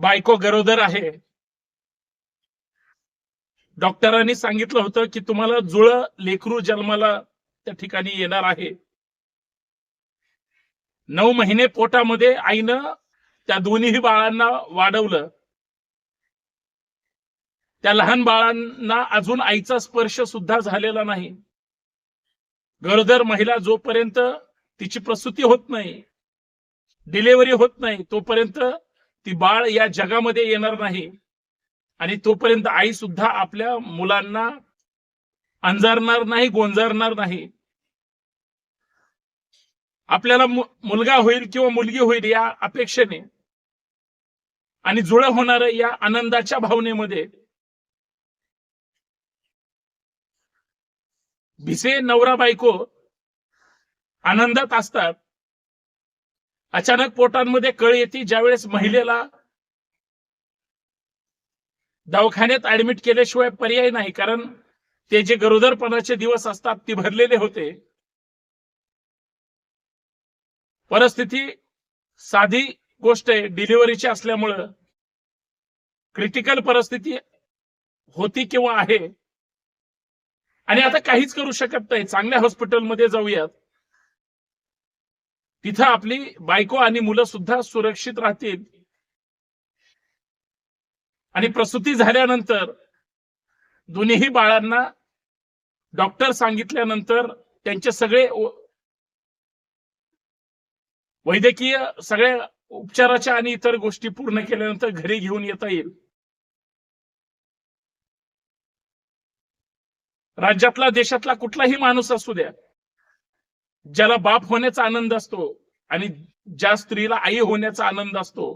बायको गरोदर आहे. डॉक्टरांनी सांगितलं होतं की तुम्हाला जुळ लेकरू जन्माला त्या ठिकाणी येणार आहे. नऊ महिने पोटामध्ये आईनं त्या दोन्ही बाळांना वाढवलं. त्या लहान बाळांना अजून आईचा स्पर्श सुद्धा झालेला नाही. गरोदर महिला जोपर्यंत तिची प्रसूती होत नाही डिलिव्हरी होत नाही तोपर्यंत ती बाळ या जगामध्ये येणार नाही. आणि तोपर्यंत आई सुद्धा आपल्या मुलांना अंजारणार नाही गोंजारणार नाही. आपल्याला मुलगा होईल किंवा मुलगी होईल या अपेक्षेने आणि जुळं होणार या आनंदाच्या भावनेमध्ये भिसे नवरा बायको आनंदात असतात. अचानक पोटांमध्ये कळ येते ज्यावेळेस महिलेला दवाखान्यात ऍडमिट केल्याशिवाय पर्याय नाही कारण ते जे गरोदरपणाचे दिवस असतात ती भरलेले होते. परिस्थिती साधी गोष्ट आहे डिलिव्हरीची असल्यामुळं. क्रिटिकल परिस्थिती होती किंवा आहे. आणि आता काहीच करू शकत नाही. चांगल्या हॉस्पिटलमध्ये जाऊयात. तिथं आपली बायको आणि मुलं सुद्धा सुरक्षित राहतील. आणि प्रसूती झाल्यानंतर दोन्हीही बाळांना डॉक्टर सांगितल्यानंतर त्यांचे सगळे वैद्यकीय सगळ्या उपचाराच्या आणि इतर गोष्टी पूर्ण केल्यानंतर घरी घेऊन येता येईल. राज्यातला देशातला कुठलाही माणूस असू द्या. ज्याला बाप होण्याचा आनंद असतो आणि ज्या स्त्रीला आई होण्याचा आनंद असतो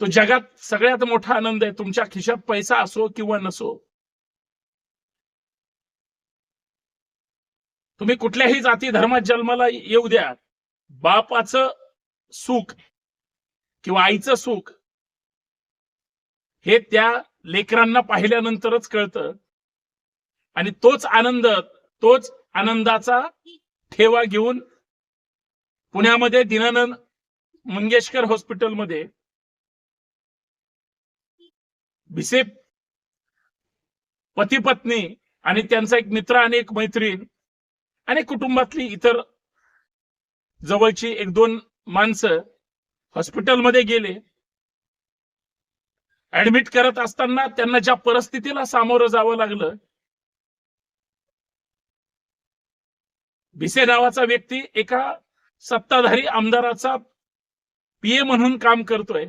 तो जगात सगळ्यात मोठा आनंद आहे. तुमच्या खिशात पैसा असो किंवा नसो तुम्ही कुठल्याही जाती धर्मात जन्माला येऊ द्या. बापाचं सुख किंवा आईचं सुख हे त्या लेकरांना पाहिल्यानंतरच कळतं. आणि तोच आनंद तोच आनंदाचा ठेवा घेऊन पुण्यामध्ये दिनानंद मंगेशकर हॉस्पिटलमध्ये भिसे पती पत्नी आणि त्यांचा एक मित्र आणि एक मैत्रीण आणि कुटुंबातली इतर जवळची एक दोन माणसं हॉस्पिटलमध्ये गेले. ऍडमिट करत असताना त्यांना ज्या परिस्थितीला सामोरं जावं लागलं भिसे नावाचा व्यक्ती एका सत्ताधारी आमदाराचा पीए म्हणून काम करतोय.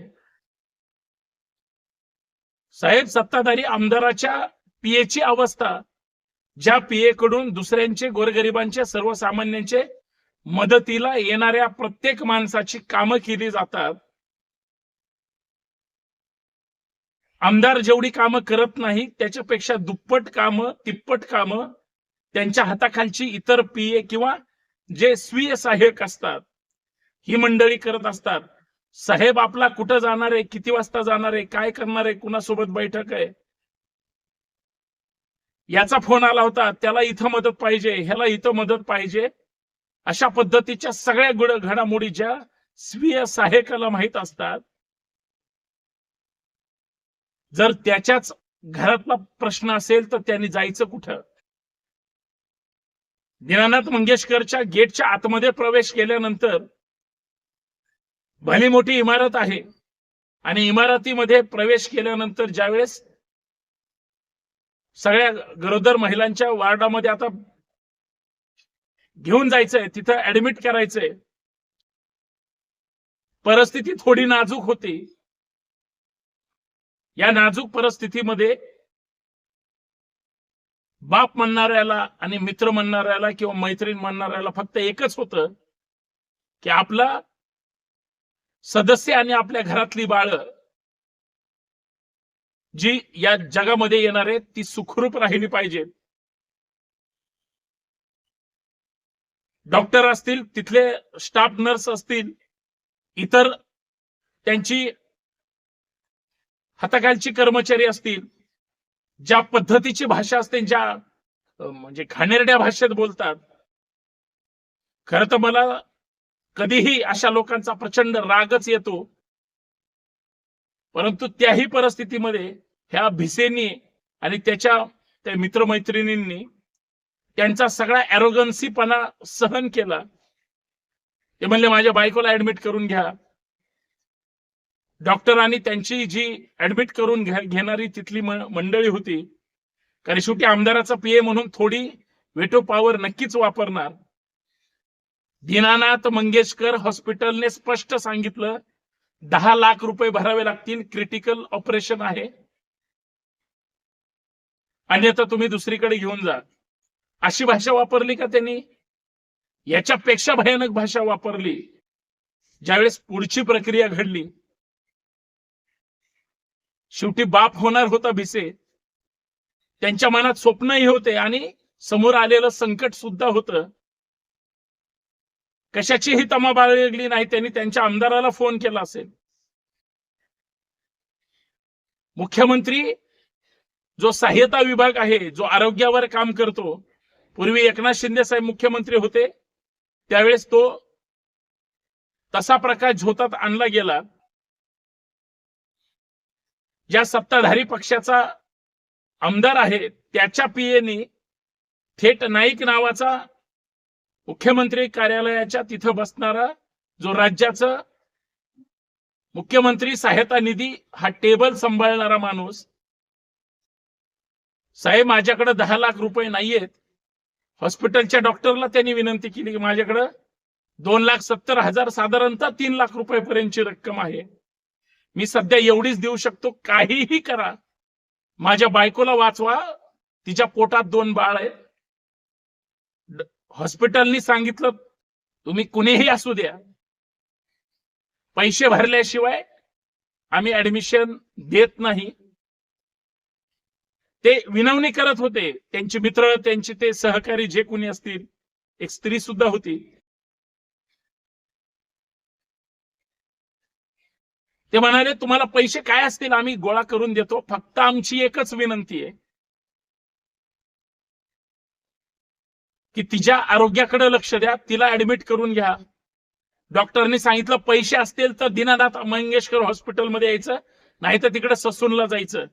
साहेब सत्ताधारी आमदाराच्या पीएची अवस्था ज्या पीए कडून दुसऱ्यांचे गोरगरिबांचे सर्वसामान्यांचे मदतीला येणाऱ्या प्रत्येक माणसाची कामं केली जातात. आमदार जेवढी कामं करत नाही त्याच्यापेक्षा दुप्पट कामं तिप्पट कामं त्यांच्या हाताखालची इतर पीए किंवा जे स्वीय सहाय्यक असतात ही मंडळी करत असतात. साहेब आपला कुठं जाणार आहे? किती वाजता जाणार आहे? काय करणार आहे? कुणासोबत बैठक आहे? याचा फोन आला होता. त्याला इथं मदत पाहिजे ह्याला इथं मदत पाहिजे. अशा पद्धतीच्या सगळ्या गुड घडामोडी ज्या स्वीय सहाय्यकाला माहीत असतात जर त्याच्याच घरातला प्रश्न असेल तर त्यांनी जायचं कुठं? दीनानाथ मंगेशकरच्या गेटच्या आतमध्ये प्रवेश केल्यानंतर भली मोठी इमारत आहे. आणि इमारतीमध्ये प्रवेश केल्यानंतर ज्यावेळेस सगळ्या गरोदर महिलांच्या वार्डामध्ये आता घेऊन जायचंय तिथं ऍडमिट करायचंय. परिस्थिती थोडी नाजूक होती. या नाजूक परिस्थितीमध्ये बाप म्हणणाऱ्याला आणि मित्र म्हणणाऱ्याला किंवा मैत्रीण म्हणणाऱ्याला फक्त एकच होतं की आपला सदस्य आणि आपल्या घरातली बाळ जी या जगामध्ये येणार आहेत ती सुखरूप राहिली पाहिजेत डॉक्टर असतील तिथले स्टाफ नर्स असतील इतर त्यांची हाताखालची कर्मचारी असतील ज्या पद्धतीची भाषा असते ज्या म्हणजे घाणेरड्या भाषेत बोलतात खर तर मला कधीही अशा लोकांचा प्रचंड रागच येतो. परंतु त्याही परिस्थितीमध्ये ह्या भिसेनी आणि त्याच्या त्या मित्रमैत्रिणींनी त्यांचा सगळा अरोगन्सीपणा सहन केला. ते म्हणले माझ्या बायकोला ऍडमिट करून घ्या. डॉक्टरांनी त्यांची जी ऍडमिट करून घेणारी तिथली मंडळी होती. कारण शेवटी आमदाराचा पीए म्हणून थोडी वेटो पॉवर नक्कीच वापरणार. दीनानाथ मंगेशकर हॉस्पिटलने स्पष्ट सांगितलं दहा लाख रुपये भरावे लागतील क्रिटिकल ऑपरेशन आहे. अन्यथा तुम्ही दुसरीकडे घेऊन जा. अशी भाषा वापरली का त्यांनी? याच्यापेक्षा भयानक भाषा वापरली. ज्यावेळेस पुढची प्रक्रिया घडली शेवटी बाप होणार होता भिसे. त्यांच्या मनात स्वप्नही होते आणि समोर आलेलं संकट सुद्धा होत. कशाचीही तमा बाळगली नाही त्यांनी त्यांच्या आमदाराला फोन केला असेल. मुख्यमंत्री जो सहाय्यता विभाग आहे जो आरोग्यावर काम करतो पूर्वी एकनाथ शिंदे साहेब मुख्यमंत्री होते त्यावेळेस तो तसा प्रकाश झोतात आणला गेला. ज्या सत्ताधारी पक्षाचा आमदार आहे त्याच्या पीएनी थेट नाईक नावाचा मुख्यमंत्री कार्यालयाच्या तिथं बसणारा जो राज्याचं मुख्यमंत्री सहायता निधी हा टेबल सांभाळणारा माणूस साहेब माझ्याकडे दहा लाख रुपये नाहीयेत. हॉस्पिटलच्या डॉक्टरला त्यांनी विनंती केली की माझ्याकडे दोन लाख सत्तर हजार साधारणतः तीन लाख रुपयेपर्यंतची रक्कम आहे. मी सध्या एवढीच देऊ शकतो काहीही करा. माझ्या बायकोला वाचवा तिच्या पोटात दोन बाळ आहेत. हॉस्पिटलनी सांगितलं तुम्ही कुणीही असू द्या. पैसे भरल्याशिवाय आम्ही ऍडमिशन देत नाही. ते विनवणी करत होते त्यांचे मित्र त्यांचे ते सहकारी जे कोणी असतील एक स्त्री सुद्धा होती. ते म्हणाले तुम्हाला पैसे काय असतील? आम्ही गोळा करून देतो. फक्त आमची एकच विनंती आहे की तिच्या आरोग्याकडे लक्ष द्या. तिला ऍडमिट करून घ्या. डॉक्टरने सांगितलं पैसे असतील तर दीनानाथ मंगेशकर हॉस्पिटलमध्ये यायचं. नाही तर तिकडे ससूनला जायचं.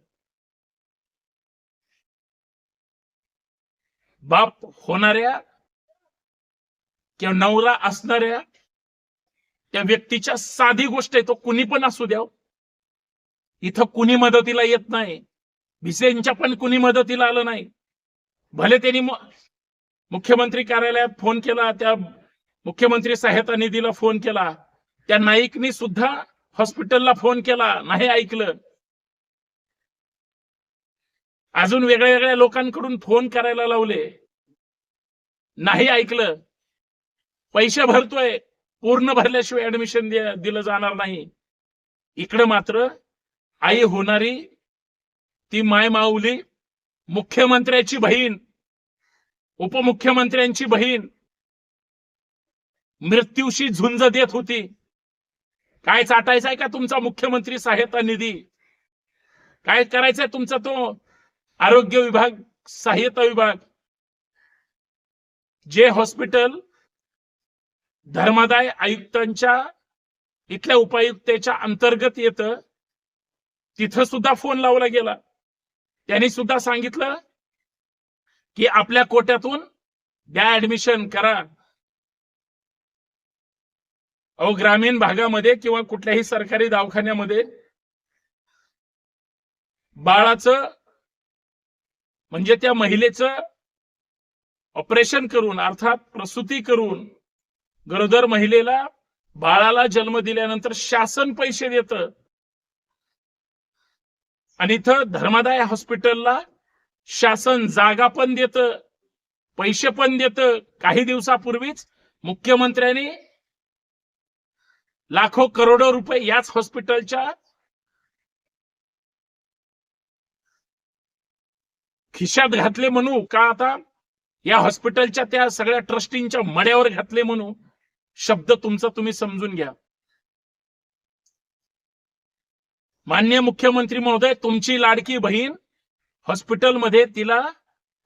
बाप होणाऱ्या किंवा नवरा असणाऱ्या त्या व्यक्तीच्या साधी गोष्ट आहे तो कुणी पण असू द्या हो. इथं कुणी मदतीला येत नाही. भिसेंच्या पण कुणी मदतीला आलं नाही. भले त्यांनी मुख्यमंत्री कार्यालयात फोन केला त्या मुख्यमंत्री सहायता निधीला फोन केला. त्या नाईकनी सुद्धा हॉस्पिटलला फोन केला नाही ऐकलं. अजून वेगळ्या वेगळ्या लोकांकडून फोन करायला लावले. नाही ऐकलं. पैसे भरतोय. पूर्ण भरल्याशिवाय ऍडमिशन दिलं जाणार नाही. इकडं मात्र आई होणारी ती माय माऊली मुख्यमंत्र्याची बहीण उपमुख्यमंत्र्यांची बहीण मृत्यूशी झुंज देत होती. काय चाटायचा का तुमचा मुख्यमंत्री सहायता निधी? काय करायचंय तुमचा तो आरोग्य विभाग सहाय्यता विभाग? जे हॉस्पिटल धर्मादाय आयुक्तांच्या इथल्या उपायुक्तेच्या अंतर्गत येतं. तिथं सुद्धा फोन लावला गेला. त्यांनी सुद्धा सांगितलं की आपल्या कोट्यातून द्या ऍडमिशन करा. अहो ग्रामीण भागामध्ये किंवा कुठल्याही सरकारी दवाखान्यामध्ये बाळाचं म्हणजे त्या महिलेचं ऑपरेशन करून अर्थात प्रसूती करून गरोदर महिलेला बाळाला जन्म दिल्यानंतर शासन पैसे देतं. आणि इथं धर्मादाय हॉस्पिटलला शासन जागा पण देतं पैसे पण देत. काही दिवसापूर्वीच मुख्यमंत्र्यांनी लाखो करोडो रुपये याच हॉस्पिटलच्या खिशात घातले म्हणू का आता? या हॉस्पिटलच्या त्या सगळ्या ट्रस्टींच्या मड्यावर घातले म्हणू. शब्द तुमचा तुम्ही समजून घ्या. मान्य मुख्यमंत्री महोदय तुमची लाडकी बहीण हॉस्पिटलमध्ये तिला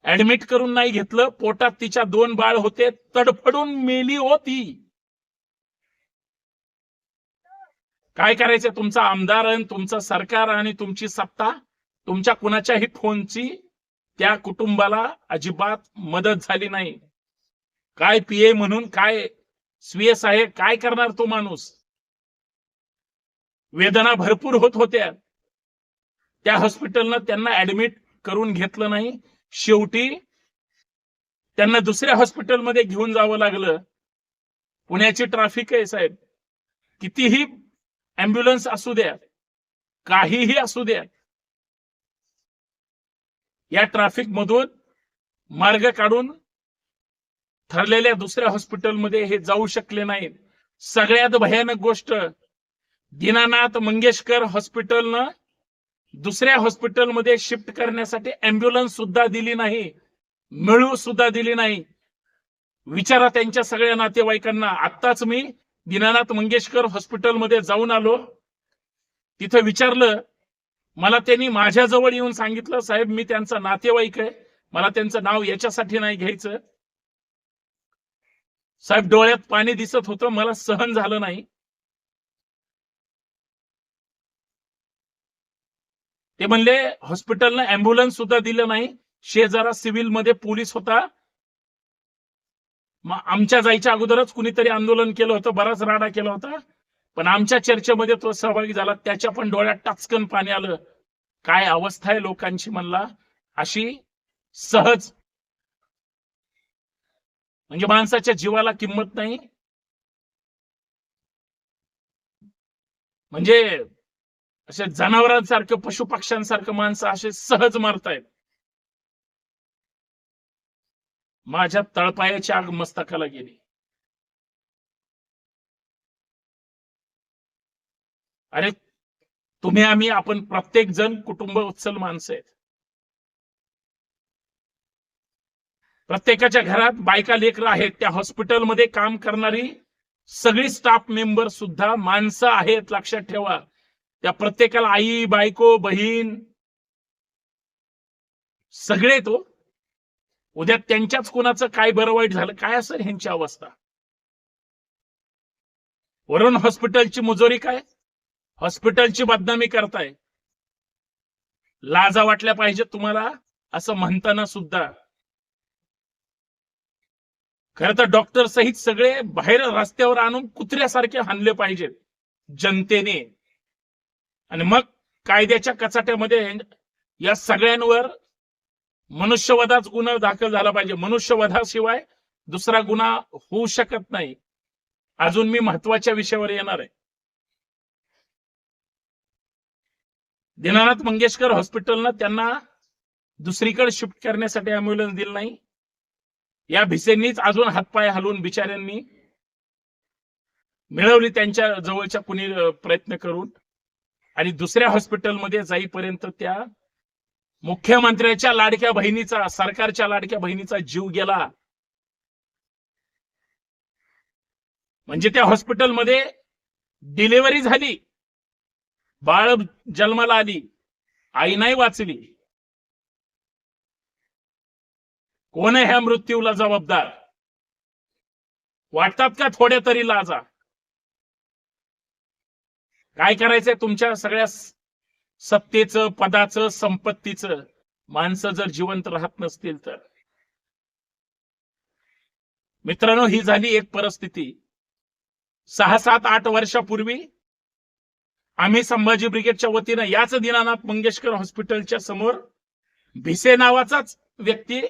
ऍडमिट करून नाही घेतलं पोटात तिच्या दोन बाळ होते तडफडून मेली होती. काय करायचं तुमचा आमदार आणि तुमचं सरकार आणि तुमची सत्ता? तुमच्या कुणाच्याही फोनची त्या कुटुंबाला अजिबात मदत झाली नाही. काय पीए म्हणून काय स्वीय साहेब काय करणार तो माणूस? वेदना भरपूर होत होत्या. त्या हॉस्पिटलनं त्यांना ऍडमिट करून घेतलं नाही. शेवटी त्यांना दुसऱ्या हॉस्पिटलमध्ये घेऊन जावं लागलं. पुण्याची ट्रॅफिक आहे साहेब. कितीही अँब्युलन्स असू द्या काहीही असू द्या या ट्रॅफिक मधून मार्ग काढून ठरलेल्या दुसऱ्या हॉस्पिटलमध्ये हे जाऊ शकले नाहीत. सगळ्यात भयानक गोष्ट दीनानाथ मंगेशकर हॉस्पिटलनं दुसऱ्या हॉस्पिटलमध्ये शिफ्ट करण्यासाठी अँब्युलन्स सुद्धा दिली नाही मिळू सुद्धा दिली नाही. विचारा त्यांच्या सगळ्या नातेवाईकांना. आत्ताच मी दीनानाथ मंगेशकर हॉस्पिटलमध्ये जाऊन आलो. तिथं विचारलं मला त्यांनी माझ्याजवळ येऊन सांगितलं साहेब मी त्यांचा नातेवाईक आहे. मला त्यांचं नाव याच्यासाठी नाही घ्यायचं. साहेब डोळ्यात पाणी दिसत होतं मला सहन झालं नाही. ते म्हणले हॉस्पिटलनं अँब्युलन्स सुद्धा दिलं नाही शेजारा सिव्हिलमध्ये पोलीस होता. मग आमच्या जायच्या अगोदरच कुणीतरी आंदोलन केलं होतं बराच राडा केला होता. पण आमच्या चर्चेमध्ये तो सहभागी झाला त्याच्या पण डोळ्यात टाचकन पाणी आलं. काय अवस्था आहे लोकांची म्हणला. अशी सहज म्हणजे माणसाच्या जीवाला किंमत नाही. म्हणजे असे जनावरांसारखं पशु पक्ष्यांसारखं माणसं असे सहज मारतायत. माझ्या तळपायाची आग मस्तकाला गेली. अरे तुम्ही आम्ही आपण प्रत्येक जण कुटुंब उत्सल माणसं आहेत. प्रत्येकाच्या घरात बायका लेकर आहेत. त्या हॉस्पिटलमध्ये काम करणारी सगळी स्टाफ मेंबर सुद्धा माणसं आहेत लक्षात ठेवा. त्या प्रत्येकाला आई बायको बहीण सगळे तो. उद्या त्यांच्याच कोणाचं काय बरं वाईट झालं काय असेल ह्यांची अवस्था? वरून हॉस्पिटलची मुजोरी काय? हॉस्पिटलची बदनामी करताय. लाजा वाटल्या पाहिजे तुम्हाला असं म्हणताना सुद्धा. खर तर डॉक्टर सहित सगळे बाहेर रस्त्यावर आणून कुत्र्यासारखे हाणले पाहिजेत जनतेने. आणि मग कायद्याच्या कचाट्यामध्ये या सगळ्यांवर मनुष्यवधाच गुन्हा दाखल झाला पाहिजे. मनुष्यवधाशिवाय दुसरा गुन्हा होऊ शकत नाही. अजून मी महत्त्वाच्या विषयावर येणार आहे. दीनानाथ मंगेशकर हॉस्पिटलनं त्यांना दुसरीकडे शिफ्ट करण्यासाठी अँब्युलन्स दिलं नाही. या भिसेंनीच अजून हातपाय हलवून बिचाऱ्यांनी मिळवली त्यांच्या जवळच्या कुणी प्रयत्न करून. आणि दुसऱ्या हॉस्पिटलमध्ये जाईपर्यंत त्या मुख्यमंत्र्याच्या लाडक्या बहिणीचा सरकारच्या लाडक्या बहिणीचा जीव गेला. म्हणजे त्या हॉस्पिटलमध्ये डिलिव्हरी झाली. बाळ जन्माला आली. आई नाही वाचली. कोण आहे ह्या मृत्यूला जबाबदार? वाटतात का थोड्या तरी लाजा? काय करायचंय तुमच्या सगळ्या सत्तेचं पदाचं संपत्तीचं? माणसं जर जिवंत राहत नसतील तर. मित्रांनो ही झाली एक परिस्थिती. सहा सात आठ वर्षापूर्वी आम्ही संभाजी ब्रिगेडच्या वतीनं याच दीनानाथ मंगेशकर हॉस्पिटलच्या समोर भिसे नावाचाच व्यक्ती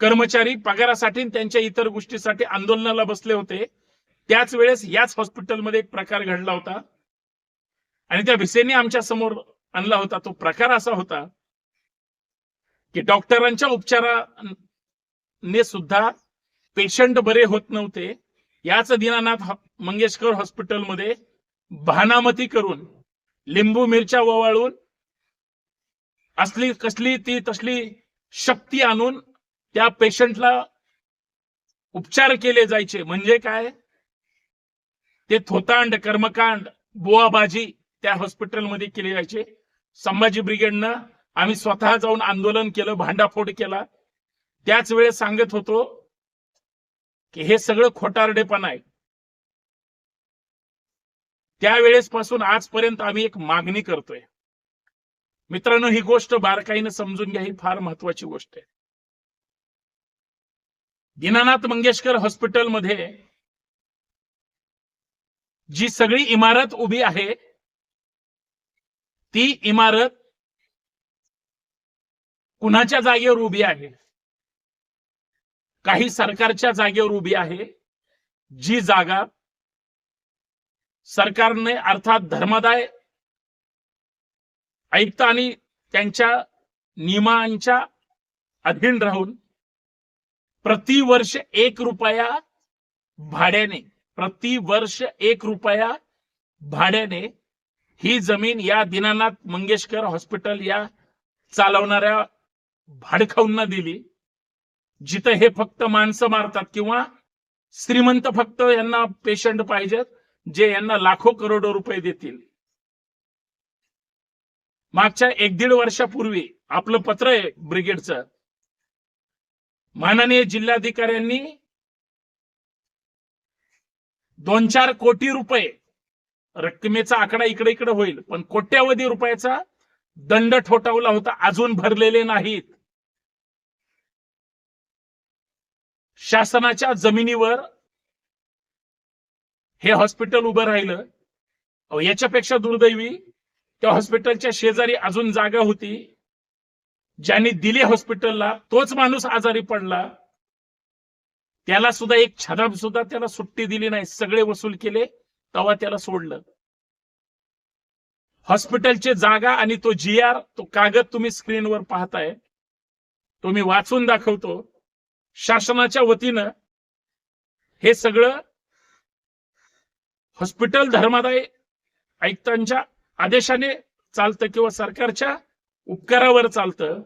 कर्मचारी पगारासाठी त्यांच्या इतर गोष्टीसाठी आंदोलनाला बसले होते. त्याच वेळेस याच हॉस्पिटलमध्ये एक प्रकार घडला होता. आणि त्या भिसेने आमच्यासमोर आणला होता. तो प्रकार असा होता की डॉक्टरांच्या उपचाराने सुद्धा पेशंट बरे होत नव्हते. याच दीनानाथ मंगेशकर हॉस्पिटलमध्ये भानामती करून लिंबू मिरच्या ववाळून असली कसली ती तसली शक्ती आणून त्या पेशंटला उपचार केले जायचे. म्हणजे काय? ते थोतांड कर्मकांड बोवाबाजी त्या हॉस्पिटलमध्ये केले जायचे. संभाजी ब्रिगेडनं आम्ही स्वतः जाऊन आंदोलन केलं भांडाफोड केला. त्याच वेळेस सांगत होतो की हे सगळं खोटारडेपण आहे. त्यावेळेस पासून आजपर्यंत आम्ही एक मागणी करतोय. मित्रांनो ही गोष्ट बारकाईनं समजून घ्या ही फार महत्वाची गोष्ट आहे. दीनानाथ मंगेशकर हॉस्पिटलमध्ये जी सगळी इमारत उभी आहे ती इमारत कुणाच्या जागेवर उभी आहे? काही सरकारच्या जागेवर उभी आहे जी जागा सरकारने अर्थात धर्मदाय आयुक्त आणि त्यांच्या नियमांच्या अधीन राहून प्रतिवर्ष एक रुपया भाड्याने प्रतिवर्ष एक रुपया भाड्याने ही जमीन या दीनानाथ मंगेशकर हॉस्पिटल या चालवणाऱ्या भाडखाऊंना दिली. जिथं हे फक्त माणसं मारतात किंवा श्रीमंत फक्त यांना पेशंट पाहिजेत जे यांना लाखो करोडो रुपये देतील. मागच्या एक दीड वर्षापूर्वी आपलं पत्र आहे ब्रिगेडचं माननीय जिल्हाधिकाऱ्यांनी दोन चार कोटी रुपये रक्कमेचा आकडा इकडे इकडे होईल पण कोट्यावधी रुपयाचा दंड ठोठावला होता अजून भरलेले नाहीत. शासनाच्या जमिनीवर हे हॉस्पिटल उभं राहिलं. याच्यापेक्षा दुर्दैवी त्या हॉस्पिटलच्या शेजारी अजून जागा होती. ज्यांनी दिली हॉस्पिटलला तोच माणूस आजारी पडला त्याला सुद्धा एक छदाम सुद्धा त्याला सुट्टी दिली नाही. सगळे वसूल केले तेव्हा त्याला सोडलं. हॉस्पिटलचे जागा आणि तो जी आर तो कागद तुम्ही स्क्रीनवर पाहताय तो मी वाचून दाखवतो. शासनाच्या वतीनं हे सगळं हॉस्पिटल धर्मादाय आयुक्तांच्या आदेशाने चालतं किंवा सरकारच्या उपकारावर चालतं.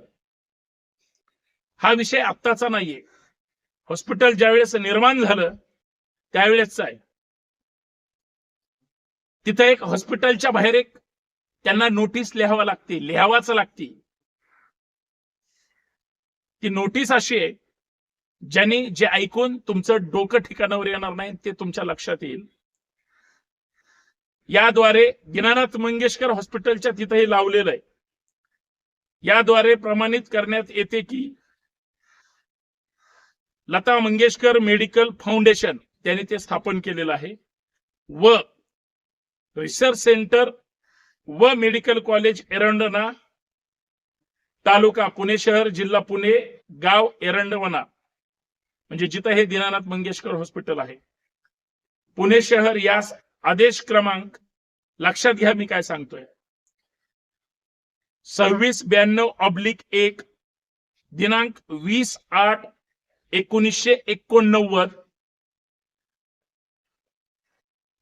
हा विषय आत्ताचा नाहीये. हॉस्पिटल ज्यावेळेस निर्माण झालं त्यावेळेसचा आहे. तिथं एक हॉस्पिटलच्या बाहेर एक त्यांना नोटीस लिहावा लागते लिहावाच लागते. ती नोटीस अशी आहे ज्यांनी जे ऐकून तुमचं डोकं ठिकाणावर येणार नाही ते तुमच्या लक्षात येईल. याद्वारे दीनानाथ मंगेशकर हॉस्पिटलच्या तिथंही लावलेलं आहे. याद्वारे प्रमाणित करण्यात येते की लता मंगेशकर मेडिकल फाउंडेशन त्यांनी ते स्थापन केलेलं आहे व रिसर्च सेंटर व मेडिकल कॉलेज एरंडना तालुका पुणे शहर जिल्हा पुणे गाव एरंडवना म्हणजे जिथं हे दीनानाथ मंगेशकर हॉस्पिटल आहे. पुणे शहर यास आदेश क्रमांक लक्षात घ्या मी काय सांगतोय. सव्वीस ब्याण्णव ऑब्लिक एक दिनांक वीस आठ एकोणीसशे एकोणनव्वद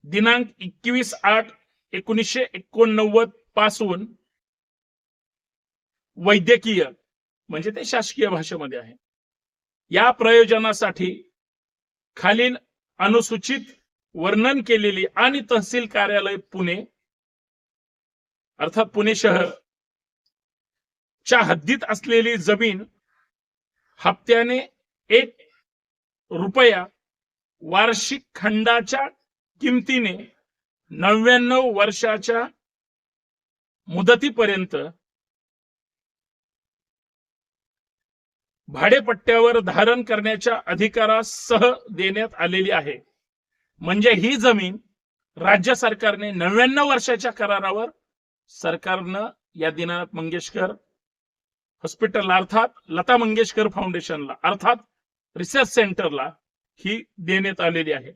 दिनांक एकवीस आठ एकोणीसशे एकोणनव्वदपासून वैद्यकीय म्हणजे ते शासकीय भाषेमध्ये आहे. या प्रयोजनासाठी खालील अनुसूचित वर्णन केलेली आणि तहसील कार्यालय पुणे अर्थात पुणे शहर च्या हद्दीत असलेली जमीन हप्त्याने एक रुपया वार्षिक खंडाच्या किमतीने नव्याण्णव वर्षाच्या मुदतीपर्यंत भाडेपट्ट्यावर धारण करण्याच्या अधिकारासह देण्यात आलेली आहे. म्हणजे ही जमीन राज्य सरकारने नव्याण्णव वर्षाच्या करारावर सरकारनं या दिनानाथ मंगेशकर हॉस्पिटल अर्थात लता मंगेशकर फाउंडेशनला. अर्थात रिसर्च सेंटरला ही देण्यात आलेली आहे.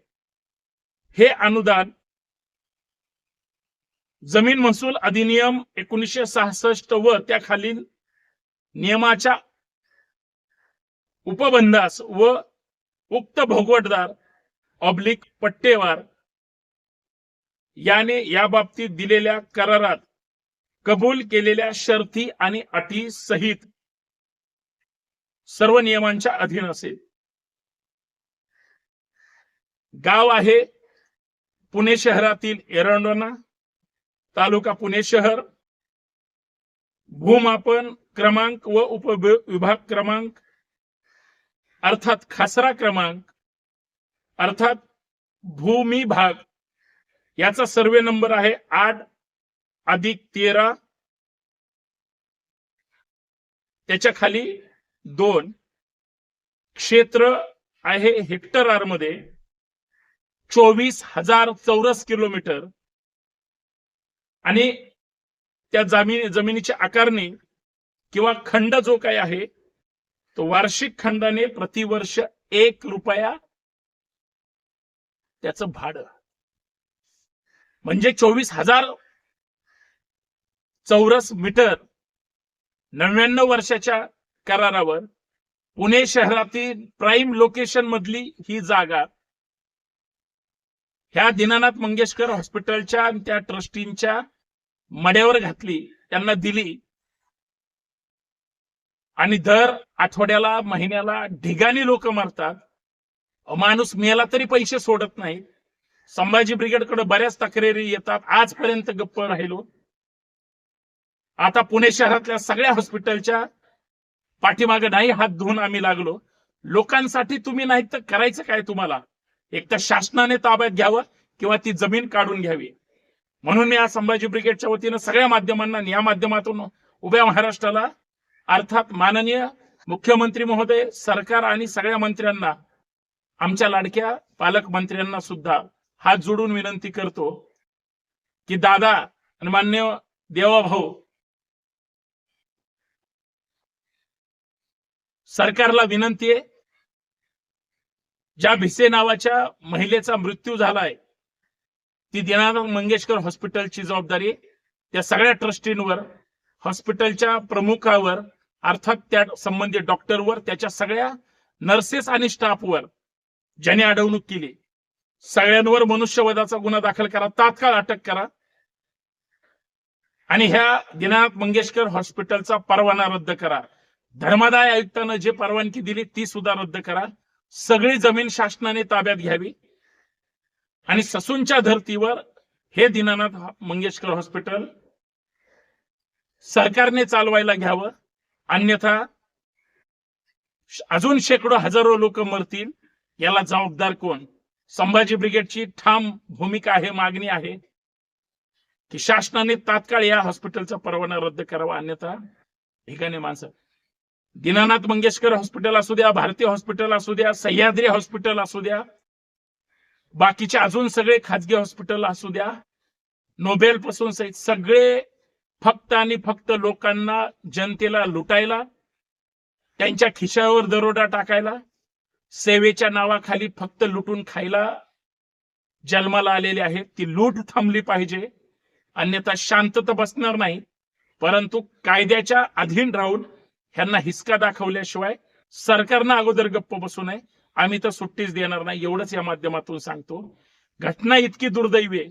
हे अनुदान जमीन महसूल अधिनियम एकोणीसशे सहासष्ट व त्याखालील नियमाच्या उपबंधास व उक्त भोगवटदार ऑब्लिक पट्टेवार याने या बाबतीत दिलेल्या करारात कबूल केलेल्या शर्ती आणि अटी सहित सर्व नियमांच्या अधीन असेल. गाव आहे पुणे शहरातील एरंडोना तालुका पुणे शहर. भूमापन क्रमांक व उपविभाग क्रमांक अर्थात खासरा क्रमांक अर्थात भूमी भाग याचा सर्वे नंबर आहे आठ अधिक तेरा. त्याच्याखाली दोन क्षेत्र आहे हेक्टरमध्ये चोवीस हजार चौरस किलोमीटर. आणि त्या जमीन जमिनीची आकारणी किंवा खंड जो काही आहे तो वार्षिक खंडाने प्रतिवर्ष एक रुपया त्याचं भाडं. म्हणजे चोवीस हजार चौरस मीटर नव्याण्णव वर्षाच्या करारावर पुणे शहरातील प्राईम लोकेशन मधली ही जागा ह्या दीनानाथ मंगेशकर हॉस्पिटलच्या आणि त्या ट्रस्टींच्या मड्यावर घातली त्यांना दिली. आणि दर आठवड्याला महिन्याला ढिगाणी लोक मारतात. माणूस मेला तरी पैसे सोडत नाही संभाजी ब्रिगेडकडे बऱ्याच तक्रारी येतात. आजपर्यंत गप्प राहिलो. आता पुणे शहरातल्या सगळ्या हॉस्पिटलच्या पाठीमागे नाही हात धुवून आम्ही लागलो. लोकांसाठी तुम्ही नाही तर करायचं काय तुम्हाला? एक तर शासनाने ताब्यात घ्यावं किंवा ती जमीन काढून घ्यावी. म्हणून मी आज संभाजी ब्रिगेडच्या वतीनं सगळ्या माध्यमांना या माध्यमातून उभ्या महाराष्ट्राला अर्थात माननीय मुख्यमंत्री महोदय सरकार आणि सगळ्या मंत्र्यांना आमच्या लाडक्या पालकमंत्र्यांना सुद्धा हात जोडून विनंती करतो की दादा आणि मान्य देवाभाऊ सरकारला विनंती आहे. ज्या भिसे नावाच्या महिलेचा मृत्यू झालाय ती दीनानाथ मंगेशकर हॉस्पिटलची जबाबदारी त्या सगळ्या ट्रस्टींवर हॉस्पिटलच्या प्रमुखावर अर्थात त्या संबंधित डॉक्टरवर त्याच्या सगळ्या नर्सेस आणि स्टाफवर ज्याने अडवणूक केली. सगळ्यांवर मनुष्यवधाचा गुन्हा दाखल करा तात्काळ अटक करा. आणि ह्या दीनानाथ मंगेशकर हॉस्पिटलचा परवाना रद्द करा. धर्मादाय आयुक्तानं जे परवानगी दिली ती सुद्धा रद्द करा. सगळी जमीन शासनाने ताब्यात घ्यावी. आणि ससूनच्या धर्तीवर हे दीनानाथ मंगेशकर हॉस्पिटल सरकारने चालवायला घ्यावं. अन्यथा अजून शेकडो हजारो लोक मरतील. याला जबाबदार कोण? संभाजी ब्रिगेडची ठाम भूमिका आहे मागणी आहे की शासनाने तात्काळ या हॉस्पिटलचा परवाना रद्द करावा. अन्यथा ठिकाणी माणसं दीनानाथ मंगेशकर हॉस्पिटल असू द्या भारतीय हॉस्पिटल असू द्या सह्याद्री हॉस्पिटल असू द्या बाकीचे अजून सगळे खाजगी हॉस्पिटल असू द्या नोबेल पासून सगळे फक्त आणि फक्त लोकांना जनतेला लुटायला त्यांच्या खिशावर दरोडा टाकायला सेवेच्या नावाखाली फक्त लुटून खायला जन्माला आलेले आहेत. ती लूट थांबली पाहिजे. अन्यथा शांतता बसणार नाही. परंतु कायद्याच्या अधीन राहून ह्यांना हिसका दाखवल्याशिवाय सरकारनं अगोदर गप्प बसू नये. आम्ही तर सुट्टीच देणार नाही एवढंच या माध्यमातून सांगतो. घटना इतकी दुर्दैवी आहे.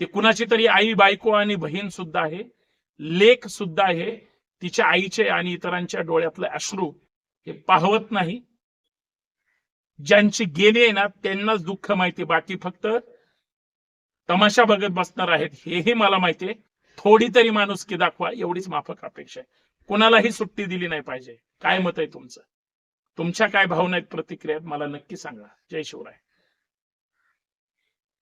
ती कुणाची तरी आई बायको आणि बहीण सुद्धा आहे. लेख सुद्धा आहे. तिच्या आईचे आणि इतरांच्या डोळ्यातले अश्रू हे पाहवत नाही. ज्यांची गेली आहे ना त्यांनाच दुःख माहिती बाकी फक्त तमाशा बघत बसणार आहेत. हेही मला माहिती आहे. थोडी तरी माणुसकी दाखवा एवढीच माफक अपेक्षा आहे. कुणालाही सुट्टी दिली नाही पाहिजे. काय मत आहे तुमचं? तुमच्या काय भावना आहेत प्रतिक्रिया मला नक्की सांगा. जय शिवराय.